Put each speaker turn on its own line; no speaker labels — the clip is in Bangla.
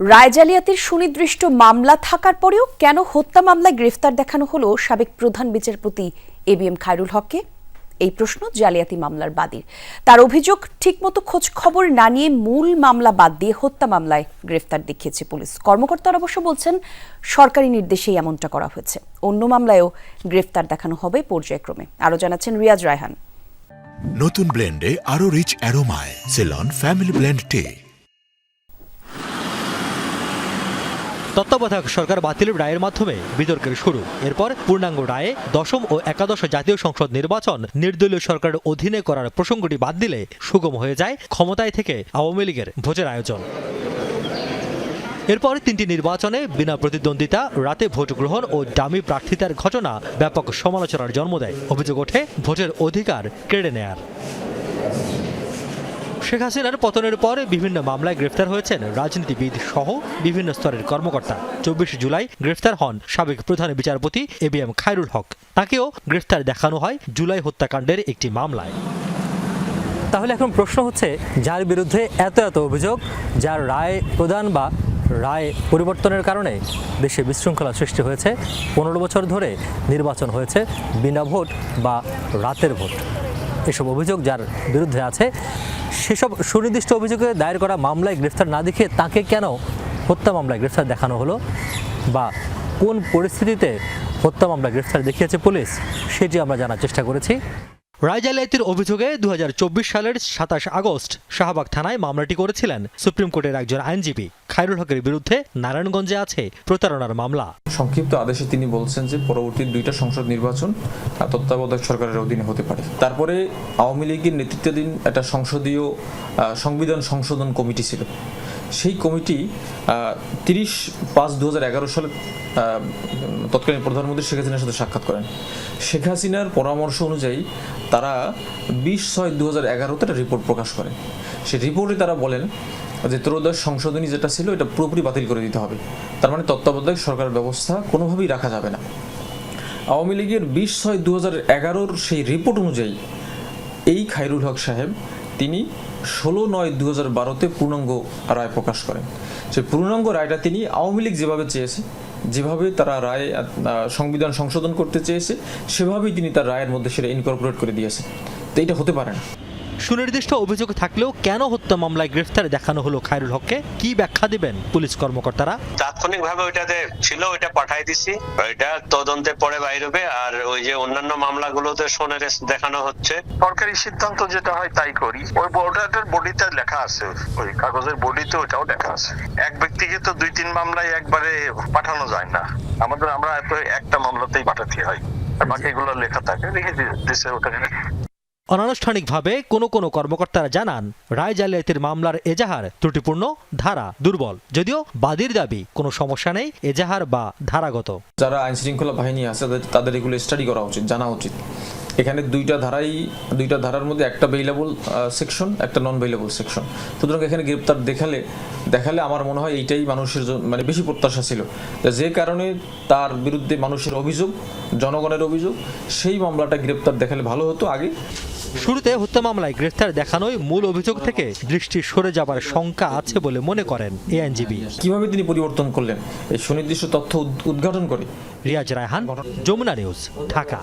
রায় জালিয়াতির সুনির্দিষ্ট মামলা থাকার পরেও কেন হত্যা মামলায় গ্রেফতার দেখানো হলো সাবেক প্রধান বিচারপতি এ বি এম খায়রুল হককে? এই প্রশ্ন জালিয়াতি মামলার বাদীর। তার অভিযোগ, ঠিকমতো খোঁজ খবর না নিয়ে মূল মামলা বাদ দিয়ে হত্যা মামলায় গ্রেফতার দেখিয়েছে পুলিশ। কর্মকর্তারা অবশ্য বলছেন, সরকারি নির্দেশেই এমনটা করা হয়েছে। অন্য মামলায়ও গ্রেফতার দেখানো হবে পর্যায়ক্রমে। আরও জানাচ্ছেন রিয়াজ রায়হান।
নতুন ব্লেন্ডে আরও rich অ্যারোমায়। Ceylon, family blend tea.
তত্ত্বাবধায়ক সরকার বাতিলের রায়ের মাধ্যমে বিতর্কের শুরু। এরপর পূর্ণাঙ্গ রায়ে দশম ও একাদশ জাতীয় সংসদ নির্বাচন নির্দলীয় সরকারের অধীনে করার প্রসঙ্গটি বাদ দিলে সুগম হয়ে যায় ক্ষমতায় থেকে আওয়ামী লীগের ভোটের আয়োজন। এরপর তিনটি নির্বাচনে বিনা প্রতিদ্বন্দ্বিতা, রাতে ভোট গ্রহণ ও ডামি প্রার্থিতার ঘটনা ব্যাপক সমালোচনার জন্ম দেয়। অভিযোগ ওঠে, ভোটের অধিকার কেড়ে নেয়ার। শেখ হাসিনার পতনের পরে বিভিন্ন মামলায় গ্রেফতার হয়েছেন রাজনীতিবিদ সহ বিভিন্ন স্তরের কর্মকর্তা। চব্বিশে জুলাই গ্রেফতার হন সাবেক প্রধান বিচারপতি A B M Khairul Haque. তাকেও গ্রেফতার দেখানো হয় জুলাই হত্যাকাণ্ডের একটি মামলায়। তাহলে এখন প্রশ্ন হচ্ছে, যার বিরুদ্ধে এত এত অভিযোগ, যার রায় প্রদান বা রায় পরিবর্তনের কারণে দেশে বিশৃঙ্খলা সৃষ্টি হয়েছে, পনেরো বছর ধরে নির্বাচন হয়েছে, বিনা ভোট বা রাতের ভোট। এসব অভিযোগ যার বিরুদ্ধে আছে সেসব সুনির্দিষ্ট অভিযোগে দায়ের করা মামলায় গ্রেফতার না দেখিয়ে তাকে কেন হত্যা মামলায় গ্রেফতার দেখানো হলো? বা কোন পরিস্থিতিতে হত্যা মামলায় গ্রেফতার দেখিয়েছে পুলিশ? সেটি আমরা জানার চেষ্টা করেছি। রায় জালিয়াতির অভিযোগে দুহাজার চব্বিশ সালের সাতাশ আগস্ট শাহবাগ থানায় মামলাটি করেছিলেন সুপ্রিম কোর্টের একজন আইনজীবী। খায়রুল হকের বিরুদ্ধে নারায়ণগঞ্জে আছে প্রতারণার মামলা।
সংক্ষিপ্ত আদেশে তিনি বলছেন যে পরবর্তী দুইটা সংসদ নির্বাচন তত্ত্বাবধায়ক সরকারের অধীনে হতে পারে। তারপরে আওয়ামী লীগের নেতৃত্বাধীন একটা সংসদীয় সংবিধান সংশোধন কমিটি ছিল। সেই কমিটি তিরিশ পাঁচ দু সালে তৎকালীন প্রধানমন্ত্রী শেখ হাসিনার সাথে সাক্ষাৎ করেন। শেখ হাসিনার পরামর্শ অনুযায়ী তারা বিশ ছয় দু হাজার এগারোতে একটা রিপোর্ট প্রকাশ করে। সেই রিপোর্টে তারা বলেন যে ত্রয়োদশ সংশোধনী যেটা ছিল, এটা পুরোপুরি বাতিল করে দিতে হবে। তার মানে তত্ত্বাবধায়ক সরকারের ব্যবস্থা কোনোভাবেই রাখা যাবে না। আওয়ামী লীগের বিশ ছয় দু হাজার এগারোর সেই রিপোর্ট অনুযায়ী এই খাইরুল হক সাহেব তিনি ষোলো নয় দু হাজার বারোতে পূর্ণাঙ্গ রায় প্রকাশ করেন। সেই পূর্ণাঙ্গ রায়টা তিনি আওয়ামী লীগ যেভাবে চেয়েছে, যেভাবে তারা রায় সংবিধান সংশোধন করতে চেয়েছে, সেভাবেই তিনি তার রায়ের মধ্যে সেটা ইনকর্পোরেট করে দিয়েছে তো এটা হতে পারে না।
সুনির্দিষ্ট অভিযোগ থাকলেও কেন হত্যা মামলায় গ্রেফতার দেখানো হলো খায়রুল হককে? কি ব্যাখ্যা দিবেন পুলিশ কর্মকর্তারা?
তাৎক্ষণিক ভাবে ওইটাতে ছিল ওইটা পাঠাই দিছি। ওইটা তদন্তে পরে বাইরবে। আর ওই যে অন্যান্য মামলাগুলোতে সোনের দেখানো হচ্ছে।
সরকারি সিদ্ধান্ত যেটা হয় তাই করি। ওই ওটার বডিতে লেখা আছে। ওই কাগজের বডিতে ওটাও লেখা আছে। এক ব্যক্তিকে তো দুই তিন মামলায় একবারে পাঠানো যায় না। আমাদের আমরা এত একটা মামলাতেই পাঠাতে হয়। আর বাকিগুলো লেখা থাকে লিখে দিছে ওটাকে।
অনানুষ্ঠানিকভাবে কোনো কোনো কর্মকর্তারা জানান, রায় জালিয়াতির মামলার এজাহার ত্রুটিপূর্ণ, ধারা দুর্বল। যদিও বাদীর দাবি, কোনো সমস্যা নেই, এজাহার বা ধারাগত।
যারা আইন শৃঙ্খলা বাহিনী আছে, তাদের- এগুলো স্টাডি করা উচিত, জানা উচিত। এখানে দুইটা ধারাই দুইটা ধারার মধ্যে একটা বেইলেবল সেকশন একটা নন বেইলেবল সেকশন সুতরাং এখানে গ্রেপ্তার দেখালে দেখালে আমার মনে হয় এইটাই মানুষের মানে বেশি প্রত্যাশা ছিল। যে কারণে তার বিরুদ্ধে মানুষের অভিযোগ, জনগণের অভিযোগ, সেই মামলাটা গ্রেপ্তার দেখালে ভালো হতো আগে।
শুরুতে হত্যা মামলায় গ্রেফতার দেখানোই মূল অভিযোগ থেকে দৃষ্টি সরে যাবার শঙ্কা আছে বলে মনে করেন এএনজিবি আইনজীবী।
কীভাবে তিনি পরিবর্তন করলেন? এই সুনির্দিষ্ট তথ্য উদ্ঘাটন করে।
রিয়াজ রায়হান যমুনা নিউজ ঢাকা।